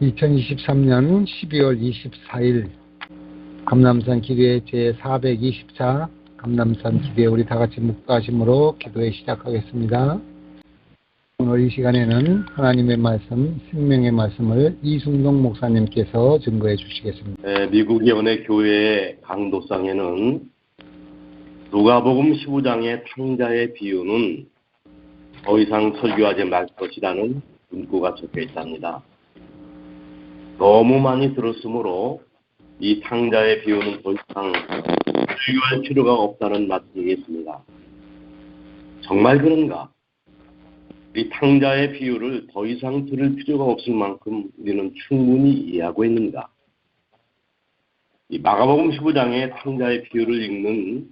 2023년 12월 24일 감남산 기도회 제424 감남산 기도회 우리 다 같이 묵과심으로 기도회 시작하겠습니다. 오늘 이 시간에는 하나님의 말씀, 생명의 말씀을 이순동 목사님께서 증거해 주시겠습니다. 에, 미국 예언의 교회의 강도상에는 누가복음 15장의 탕자의 비유는 더 이상 설교하지 말 것이라는 문구가 적혀 있답니다. 너무 많이 들었으므로 이 탕자의 비유는 더 이상 설교할 필요가 없다는 말씀이겠습니다. 정말 그런가? 이 탕자의 비유를 더 이상 들을 필요가 없을 만큼 우리는 충분히 이해하고 있는가? 이 마가복음 15장의 탕자의 비유를 읽는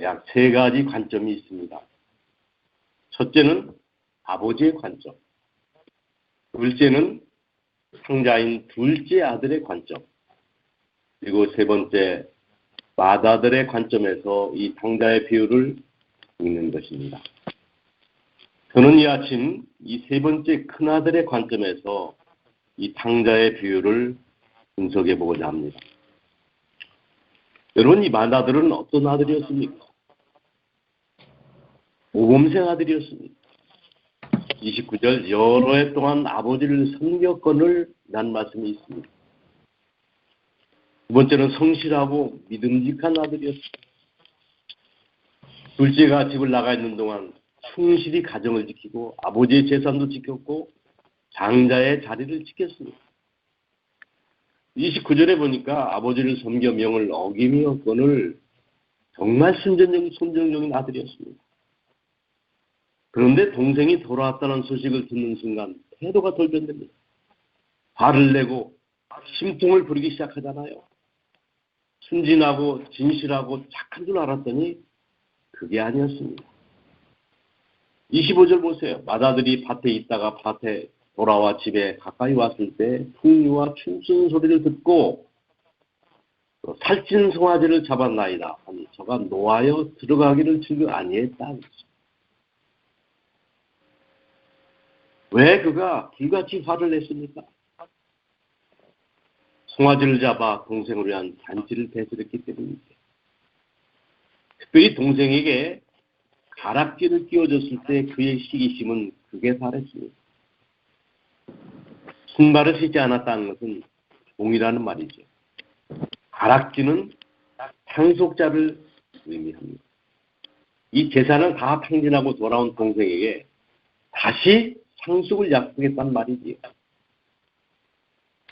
약 세 가지 관점이 있습니다. 첫째는 아버지의 관점. 둘째는 탕자인 둘째 아들의 관점. 그리고 세 번째 마다들의 관점에서 이 탕자의 비유를 읽는 것입니다. 저는 이 아침 이 세 번째 큰 아들의 관점에서 이 탕자의 비유를 분석해 보고자 합니다. 여러분 이 마다들은 어떤 아들이었습니까? 모범생 아들이었습니다. 29절 여러 해 동안 아버지를 섬겼건을 난 말씀이 있습니다. 두 번째는 성실하고 믿음직한 아들이었습니다. 둘째가 집을 나가 있는 동안 충실히 가정을 지키고 아버지의 재산도 지켰고 장자의 자리를 지켰습니다. 29절에 보니까 아버지를 섬겨 명을 어기며 건을 정말 순전적인 순정적인 아들이었습니다. 그런데 동생이 돌아왔다는 소식을 듣는 순간 태도가 돌변됩니다. 화를 내고 심통을 부리기 시작하잖아요. 순진하고 진실하고 착한 줄 알았더니 그게 아니었습니다. 25절 보세요. 마다들이 밭에 있다가 밭에 돌아와 집에 가까이 왔을 때 풍류와 춤추는 소리를 듣고 살찐 송아지를 잡았나이다. 아니 저가 노하여 들어가기를 즐겨 아니했다. 왜 그가 불같이 화를 냈습니까? 송아지를 잡아 동생을 위한 잔치를 배설했기 때문이죠. 특별히 동생에게 가락지를 끼워줬을 때 그의 시기심은 극에 달했습니다. 순발을 쉬지 않았다는 것은 동이라는 말이죠. 가락지는 상속자를 의미합니다. 이 재산을 다 탕진하고 돌아온 동생에게 다시 상속을 약속했단 말이지요.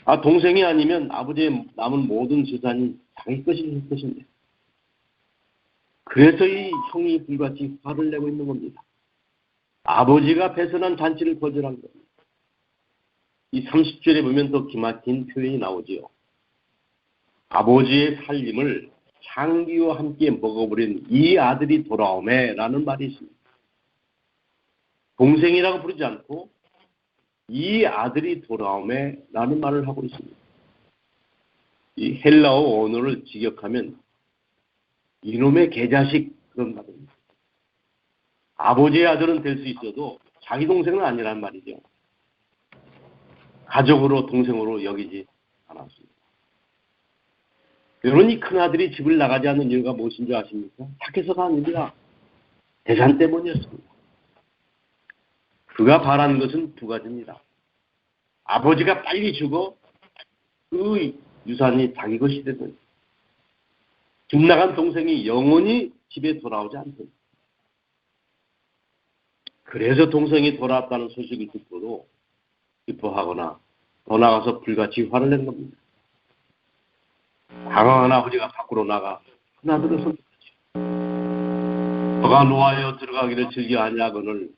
아, 동생이 아니면 아버지의 남은 모든 재산이 자기 것일 것인데. 그래서 이 형이 불같이 화를 내고 있는 겁니다. 아버지가 배선한 잔치를 거절한 겁니다. 이 30절에 보면 더 기막힌 표현이 나오지요. 아버지의 살림을 향기와 함께 먹어버린 이 아들이 돌아오매 라는 말이 있습니다. 동생이라고 부르지 않고 이 아들이 돌아오매 라는 말을 하고 있습니다. 이 헬라어 언어를 직역하면 이놈의 개자식 그런 말입니다. 아버지의 아들은 될 수 있어도 자기 동생은 아니란 말이죠. 가족으로 동생으로 여기지 않았습니다. 여러분 이 큰아들이 집을 나가지 않는 이유가 무엇인 줄 아십니까? 착해서가 아닙니다. 재산 때문이었습니다. 그가 바란 것은 두 가지입니다. 아버지가 빨리 죽어 그 유산이 자기 것이 되는 집 나간 동생이 영원히 집에 돌아오지 않던 그래서 동생이 돌아왔다는 소식을 듣고도 기뻐하거나 더 나가서 불같이 화를 낸 겁니다. 당황한 아버지가 밖으로 나가 큰아들을 손잡았죠. 너가 노하여 들어가기를 즐겨 아니하거늘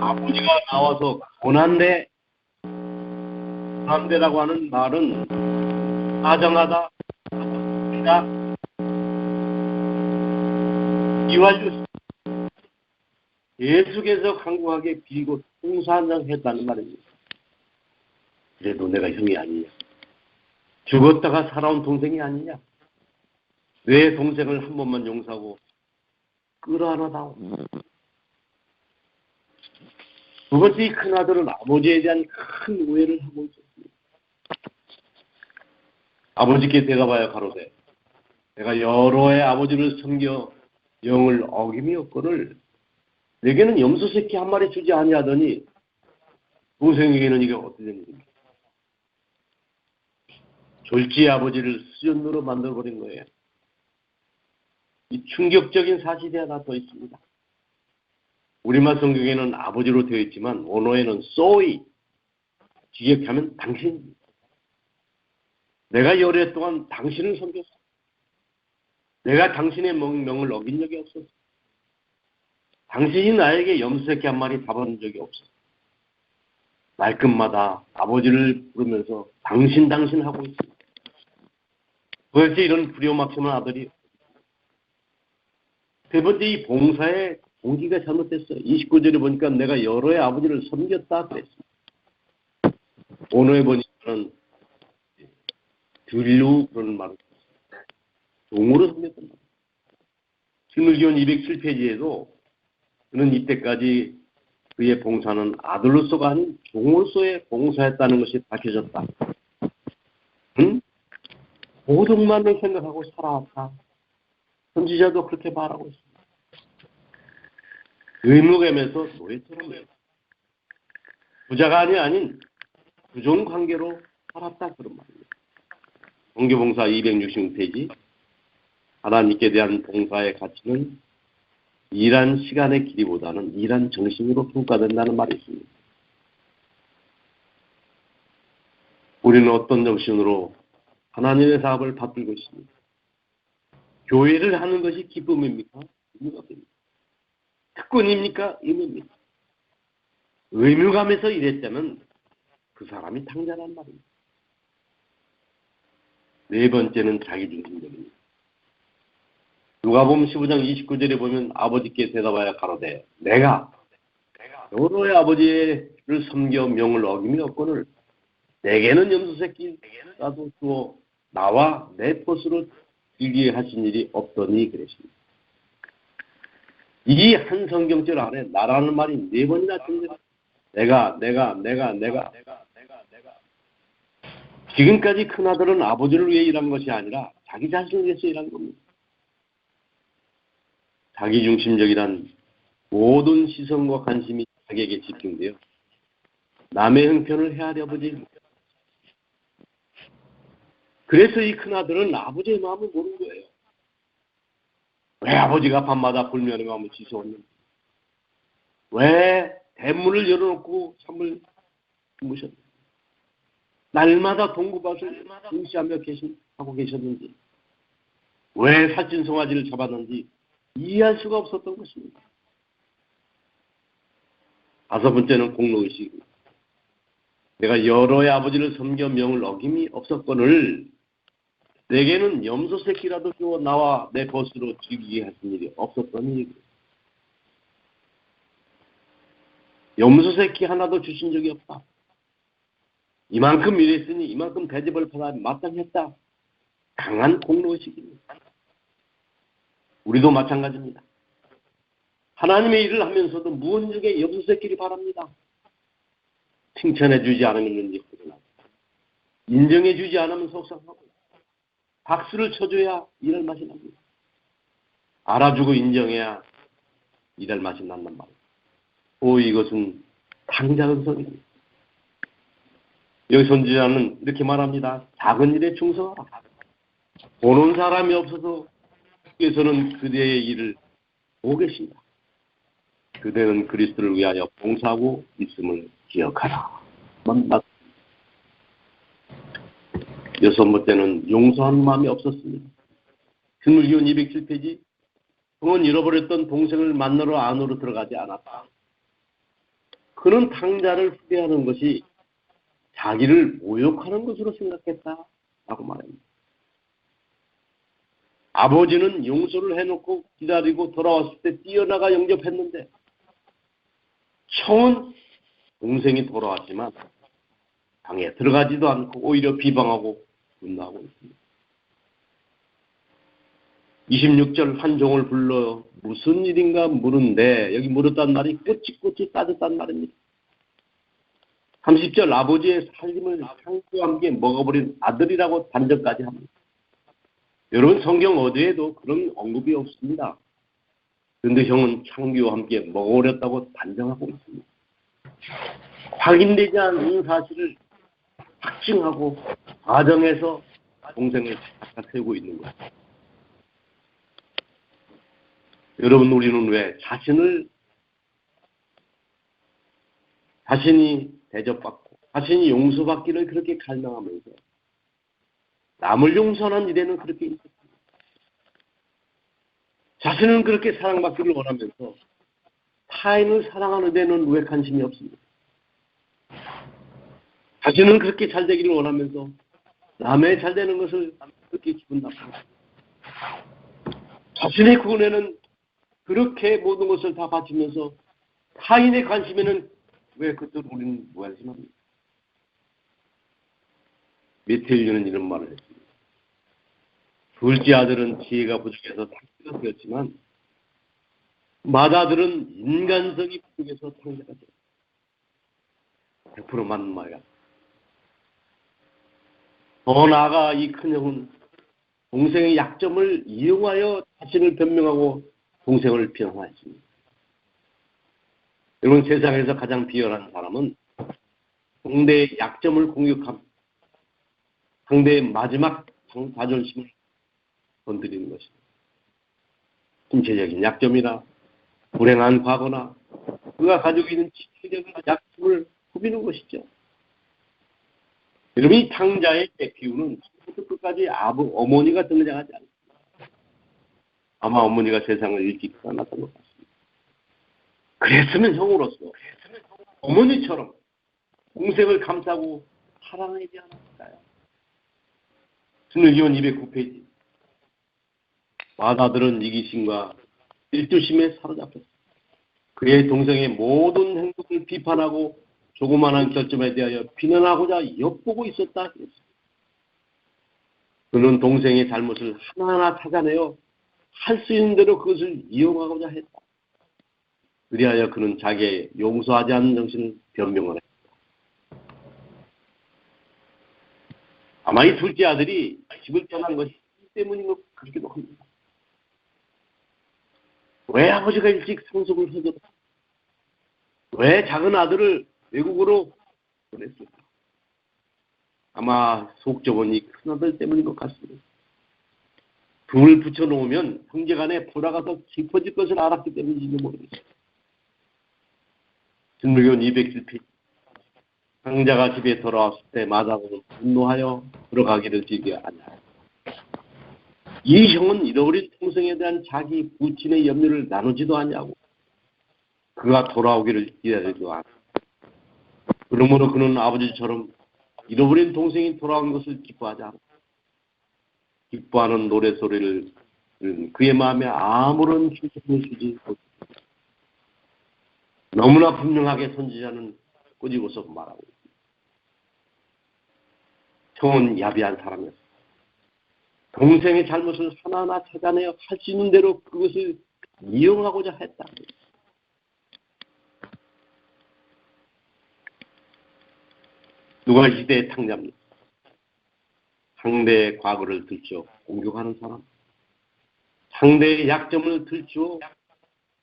아버지가 나와서 고난대 고난대라고 하는 말은 가정하다 이완주 계속해서 강구하게 빌고 통사한장했다는 말입니다. 그래도 내가 형이 아니냐. 죽었다가 살아온 동생이 아니냐. 왜 동생을 한 번만 용서하고 끌어안아다오. 두 번째 이 큰아들은 아버지에 대한 큰 오해를 하고 있었습니다. 아버지께 대답하여 가로되 내가 여러 해 아버지를 섬겨 영을 어김이 없거늘 내게는 염소 새끼 한 마리 주지 아니하더니 동생에게는 이게 어떻게 된 일입니까? 졸지 아버지를 수전으로 만들어버린 거예요. 이 충격적인 사실이 하나 더 있습니다. 우리말 성경에는 아버지로 되어 있지만 원어에는 소이 직역하면 당신입니다. 내가 열애 동안 당신을 섬겼어. 내가 당신의 명령을 어긴 적이 없었어. 당신이 나에게 염소새끼 한 마리 잡아준 적이 없어. 말끝마다 아버지를 부르면서 당신 당신 하고 있어. 도대체 이런 불효막심한 아들이 세 번째 이 봉사의 동기가 잘못됐어요. 29절에 보니까 내가 여러 해 아버지를 섬겼다 그랬습니다. 오늘에 보니까는 들로 그런 말을. 종으로 섬겼단 말이에요. 실물기원 207페이지에도 그는 이때까지 그의 봉사는 아들로서가 아닌 종으로서의 봉사했다는 것이 밝혀졌다. 응? 모든만을 생각하고 살아왔다. 선지자도 그렇게 말하고 있습니다. 의무감에서 노예처럼 부자가 아니 아닌 부종 관계로 살았다 그런 말입니다. 종교봉사 266페이지 하나님께 대한 봉사의 가치는 일한 시간의 길이보다는 일한 정신으로 평가된다는 말이 있습니다. 우리는 어떤 정신으로 하나님의 사업을 받들고 있습니다. 교회를 하는 것이 기쁨입니까? 의무가 됩니다. 특권입니까? 의무입니까? 의무감에서 일했다면 그 사람이 탕자란 말입니다. 네 번째는 자기중심적입니다. 누가복음 15장 29절에 보면 아버지께 대답하여 가로되 내가 여러의 아버지를 섬겨 명을 어김이 없거늘 내게는 염소새끼라도 주어 나와 내 것으로 즐기게 하신 일이 없더니 그랬습니다. 이 한 성경절 안에 나라는 말이 네 번이나 등장. 내가, 내가, 내가, 내가. 지금까지 큰 아들은 아버지를 위해 일한 것이 아니라 자기 자신을 위해서 일한 겁니다. 자기 중심적이란 모든 시선과 관심이 자기에게 집중되어 남의 형편을 헤아려 보지 그래서 이 큰 아들은 아버지의 마음을 모르는 거예요. 왜 아버지가 밤마다 마음을 지새웠는지 왜 대문을 열어놓고 잠을 주무셨는지 날마다 동구밭을 응시하며 계신, 하고 계셨는지 왜 살찐 송아지를 잡았는지 이해할 수가 없었던 것입니다. 다섯 번째는 공로의식입니다. 내가 여러의 아버지를 섬겨 명을 어김이 없었거늘 내게는 염소 새끼라도 주어 나와 내 것으로 죽이게 하신 일이 없었더니 염소 새끼 하나도 주신 적이 없다. 이만큼 일했으니 이만큼 대접을 받아 마땅했다. 강한 공로의식입니다. 우리도 마찬가지입니다. 하나님의 일을 하면서도 무언 중에 염소 새끼를 바랍니다. 칭찬해 주지 않으면 혼나고 인정해 주지 않으면 속상하고 박수를 쳐줘야 일할 맛이 납니다. 알아주고 인정해야 일할 맛이 난단 말이에요. 오 이것은 당작은성입니다. 여기 선지자는 이렇게 말합니다. 작은 일에 충성하라. 보는 사람이 없어서 주께서는 그대의 일을 보고 계신다. 그대는 그리스도를 위하여 봉사하고 있음을 기억하라. 맞 여섯 번째는 용서하는 마음이 없었습니다. 승물기원 207페이지 그는 잃어버렸던 동생을 만나러 안으로 들어가지 않았다. 그는 탕자를 후회하는 것이 자기를 모욕하는 것으로 생각했다. 라고 말합니다. 아버지는 용서를 해놓고 기다리고 돌아왔을 때 뛰어나가 영접했는데 처음 동생이 돌아왔지만 방에 들어가지도 않고 오히려 비방하고 분노하고 있습니다. 26절 한 종을 불러 무슨 일인가 물은데 여기 물었단 말이 꼬치꼬치 따졌단 말입니다. 30절 아버지의 살림을 상과 함께 먹어버린 아들이라고 단정까지 합니다. 여러분 성경 어디에도 그런 언급이 없습니다. 그런데 형은 창기와 함께 먹어버렸다고 단정하고 있습니다. 확인되지 않은 사실을 확증하고 가정에서 동생을 세우고 있는 거예요. 여러분 우리는 왜 자신을 자신이 대접받고 자신이 용서받기를 그렇게 갈망하면서 남을 용서하는 일에는 그렇게 있습니다. 자신은 그렇게 사랑받기를 원하면서 타인을 사랑하는 데는 왜 관심이 없습니까? 자신은 그렇게 잘 되기를 원하면서 남의 잘 되는 것을 그렇게 기분 나쁘고 자신의 구원에는 그렇게 모든 것을 다 바치면서 타인의 관심에는 왜 그것을 우리는 무관심합니까? 메텔리는 이런 말을 했습니다. 둘째 아들은 지혜가 부족해서 탕자가 되었지만 맏아들은 인간성이 부족해서 탕자가 되었다. 100% 맞는 말이야. 더 나아가 이 큰 형은 동생의 약점을 이용하여 자신을 변명하고 동생을 비방하였습니다. 여러분 세상에서 가장 비열한 사람은 상대의 약점을 공격함, 상대의 마지막 장- 자존심을 건드리는 것입니다. 신체적인 약점이나 불행한 과거나 그가 가지고 있는 지체적인 약점을 후비는 것이죠. 여러분 이 탕자의 처음부터 끝까지 아버 어머니가 등장하지 않습니다. 아마 어머니가 세상을 일찍 떠났던 것 같습니다. 그랬으면 형으로서 어머니처럼 동생을 감싸고 사랑하지 않았을까요? 승일기원 209페이지 마다들은 이기심과 일조심에 사로잡혔습니다. 그의 동생의 모든 행동을 비판하고 조그마한 결점에 대하여 비난하고자 엿보고 있었다. 그는 동생의 잘못을 하나하나 찾아내어 할 수 있는 대로 그것을 이용하고자 했다. 그리하여 그는 자기의 용서하지 않는 정신을 변명을 했다. 아마 이 둘째 아들이 집을 떠난 것이 이 때문인 것 같기도 합니다. 왜 아버지가 일찍 상속을 해줬다? 왜 작은 아들을 외국으로 보냈을까? 아마 속 좁은 이 큰아들 때문인 것 같습니다. 둘을 붙여놓으면 형제 간에 불화가 더 깊어질 것을 알았기 때문인지도 모르겠어요. 진물교원 207페이지 상자가 집에 돌아왔을 때 마다는 분노하여 들어가기를 즐겨 하냐. 이 형은 잃어버린 동생에 대한 자기 부친의 염려를 나누지도 않냐고. 그가 돌아오기를 기다리지도 않아. 그러므로 그는 아버지처럼 잃어버린 동생이 돌아온 것을 기뻐하지 않아. 기뻐하는 노래 소리를 들은 그의 마음에 아무런 힘을 주지 못했다. 너무나 분명하게 선지자는 꾸짖어서 말하고 있습니다. 형은 야비한 사람이었어. 동생의 잘못을 하나하나 찾아내어 할 수 있는 대로 그것을 이용하고자 했다. 누가 시대의 탕자입니까? 상대의 과거를 들추어 공격하는 사람, 상대의 약점을 들추어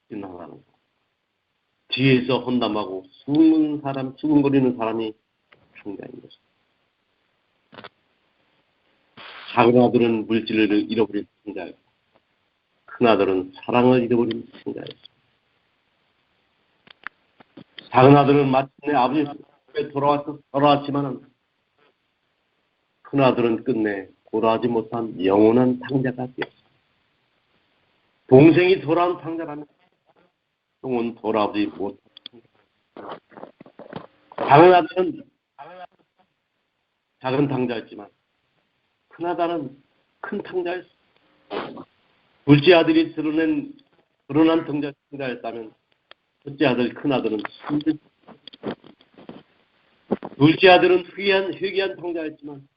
비난하는 사람, 뒤에서 헌담하고 숨은 사람, 수근거리는 사람이 탕자인 것입니다. 작은 아들은 물질을 잃어버린 탕자였고, 큰 아들은 사랑을 잃어버린 탕자였습니다. 작은 아들은 마침내 아버지 집에 돌아와서 돌아왔지만은 큰 아들은 끝내 돌아오지 못한 영원한 탕자가 되었습니다. 동생이 돌아온 탕자라면 형은 돌아오지 탕자. 작은 아들은 작은 탕자였지만 큰 아들은 큰 탕자였어. 둘째 아들이 드러낸 드러난 탕자, 탕자였다면 첫째 아들, 큰 아들은 힘들. 둘째 아들은 회개한 회개한 탕자였지만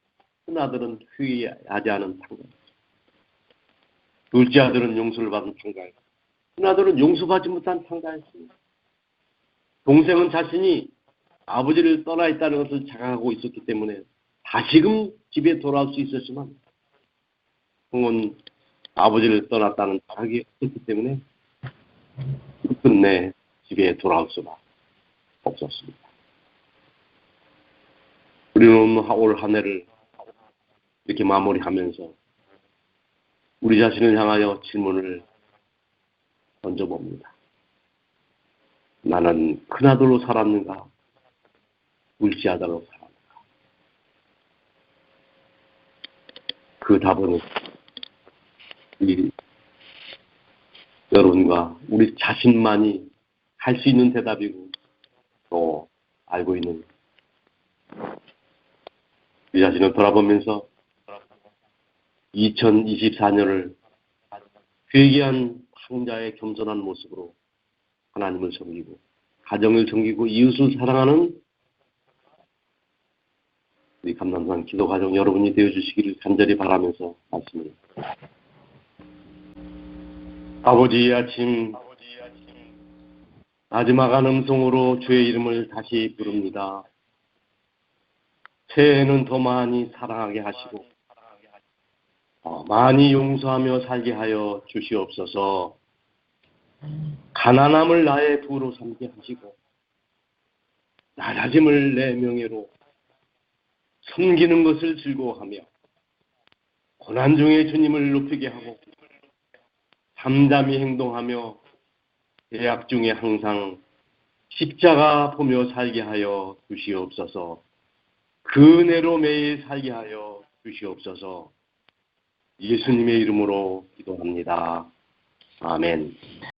큰 아들은 회개하지 않은 탕자. 둘째 아들은 용서를 받은 탕자였고 큰 아들은 용서받지 못한 탕자였습니다. 동생은 자신이 아버지를 떠나 있다는 것을 자각하고 있었기 때문에 다시금 집에 돌아올 수 있었지만 형은 아버지를 떠났다는 자각이 없었기 때문에 끝내 집에 돌아올 수가 없었습니다. 우리는 올 한 해를 이렇게 마무리하면서 우리 자신을 향하여 질문을 던져봅니다. 나는 큰아들로 살았는가? 둘째 아들로 살았는가? 그 답은 우리 여러분과 우리 자신만이 할 수 있는 대답이고 또 알고 있는 우리 자신을 돌아보면서 2024년을 회개한 상자의 겸손한 모습으로 하나님을 섬기고 가정을 섬기고 이웃을 사랑하는 우리 감남산 기도 가정 여러분이 되어 주시기를 간절히 바라면서 말씀을 아버지 이 아침 마지막한 음성으로 주의 이름을 다시 부릅니다. 새해에는 더 많이 사랑하게 하시고 어, 많이 용서하며 살게 하여 주시옵소서. 가난함을 나의 부로 삼게 하시고 낮아짐을 내 명예로 섬기는 것을 즐거워하며 고난 중에 주님을 높이게 하고 잠잠히 행동하며 대학 중에 항상 십자가 보며 살게 하여 주시옵소서. 그 은혜로 매일 살게 하여 주시옵소서. 예수님의 이름으로 기도합니다. 아멘.